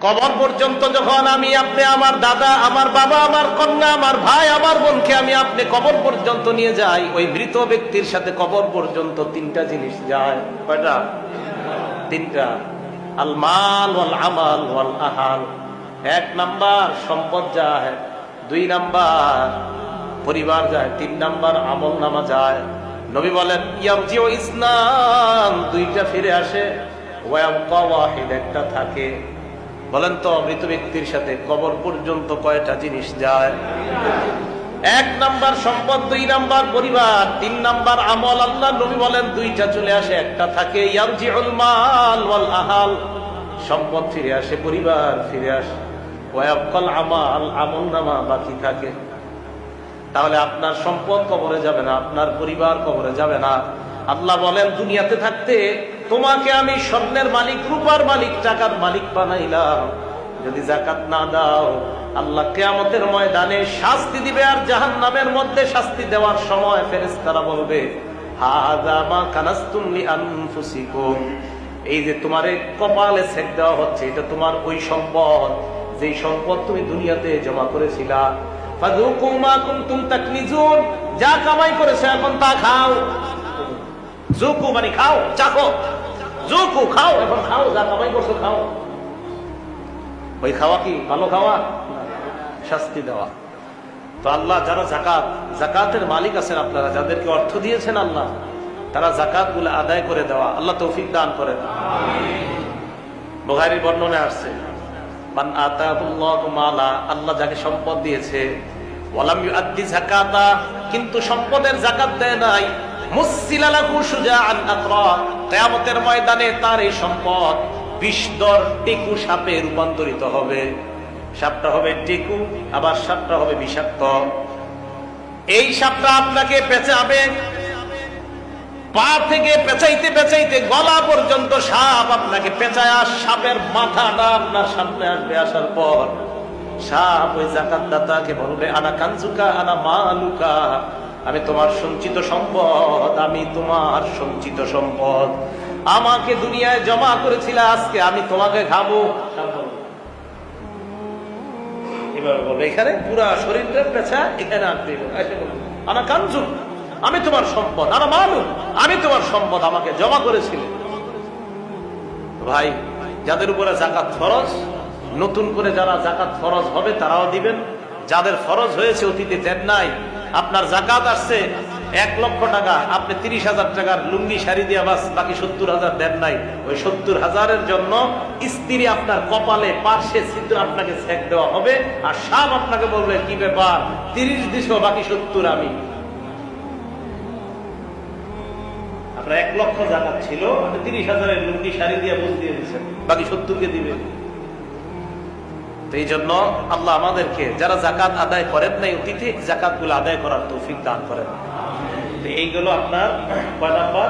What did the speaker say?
কবর পর্যন্ত যখন আমি আপনি আমার দাদা, আমার বাবা, আমার কন্যা, আমার ভাই, আমার বোনকে আমি আপনি কবর পর্যন্ত নিয়ে যাই, ওই মৃত ব্যক্তির সাথে কবর পর্যন্ত তিনটা জিনিস যায়। কয়টা? তিনটা। আল মাল ওয়াল আমাল ওয়াল আহাল। এক নাম্বার সম্পদ যায়, দুই নাম্বার পরিবার যায়, তিন নাম্বার আমল নামা যায়। নবী বলেন ইয়ারজিও ইসলাম দুইটা ফিরে আসে। ওয়াহিদ একটা থাকে। বলেন তো, মৃত ব্যক্তির সাথে কবর পর্যন্ত কয়টা জিনিস যায়? এক নাম্বার সম্পদ, দুই নাম্বার পরিবার, তিন নাম্বার আমল। আল্লাহ নবী বলেন, দুইটা চলে আসে, একটা থাকে আহাল। সম্পদ ফিরে আসে, পরিবার ফিরে আসে। ওয়াবকাল আমাল, আমল নামা বাকি থাকে। তাহলে আপনার সম্পদ কবরে যাবে না, আপনার পরিবার কবরে যাবে না। আল্লাহ বলেন, দুনিয়াতে থাকতে তোমাকে আমি স্বপ্নের মালিক, রূপার মালিক, টাকার মালিক বানাইলাম। যদি জাকাত না দাও, আল্লাহ কেয়ামতের ময়দানে শাস্তি দিবে আর জাহান নামের মধ্যে শাস্তি দেওয়ার সময় বলবে মা কানাস্তুম লিআনফুসিকুম। এই যে তোমারে কপালে সেক দেওয়া হচ্ছে, এটা তোমার ওই সম্পদ। যেই সম্পদ তুমি দুনিয়াতে জমা করেছিলা। যা কামাই করেছে এখন তা খাও। জুকু মানে খাও চাখো জুকু খাও, এখন খাও, যা কামাই করছ খাও। ওই খাওয়া কি? ভালো খাওয়া? শাস্তি দেওয়া। তো আল্লাহ যারা জাকাত জাকাতের মালিক আছেন আপনারা, যাদেরকে অর্থ দিয়েছেন আল্লাহ, তারা জাকাতগুলো আদায় করে দেওয়া। আল্লাহ তৌফিক দান করেন। বোহারির বর্ণনে আসছে আল্লাহ যাকে সম্পদ দিয়েছে কিন্তু সম্পদের যাকাত দেয় নাই কিয়ামতের ময়দানে তার এই সম্পদ বিষদর টেকু সাপে রূপান্তরিত হবে। সাপটা হবে টেকু, আবার সাপটা হবে বিষাক্ত। এই সাপটা আপনাকে পেঁচাবে। পা থেকে পেঁচাইতে পেঁচাইতে গলা পর্যন্ত সাপ আপনাকে পেঁচায় সাপের মাথাটা আপনার সামনে আসবে আসার পর। সাপ ওই বলবে, আনা কাঞ্জুকা আনা মালুকা। আমি তোমার সঞ্চিত সম্পদ, আমি তোমার সঞ্চিত সম্পদ। আমাকে দুনিয়ায় জমা করেছিলে আজকে, আমি তোমাকে খাব। বলবে। এখানে পুরা পেঁচা, এখানে আমি তোমার সম্পদ আমি তোমার সম্পদ আমাকে জমা ভাই, যাদের উপরে জাকাত ফরজ, নতুন করে যারা জাকাত ফরজ হবে তারাও দিবেন। যাদের ফরজ হয়েছে অতীতে দেন নাই আপনার জাকাত আসছে এক লক্ষ টাকা, আপনি তিরিশ হাজার টাকার লুঙ্গি শাড়ি দিয়ে বাস, বাকি সত্তর হাজার দেন নাই। ওই সত্তর হাজারের জন্য স্ত্রী আপনার কপালে, পার্শ্বে ছিদ্র আপনাকে সেক দেওয়া হবে, আর সাপ আপনাকে বলবে, কি ব্যাপার? তিরিশ দিছ, বাকি সত্তর আমি। আপনার এক লক্ষ জাকাত ছিল, আপনি তিরিশ হাজারের লুঙ্গি শাড়ি দিয়ে বুঝ দিয়ে দিচ্ছেন বাকি সত্তরকে দিবে তো এই জন্য আল্লাহ আমাদেরকে যারা জাকাত আদায় করেন নাই অতীতে জাকাতগুলো আদায় করার তৌফিক দান করেন। তো এইগুলো আপনার কয় নাম্বার?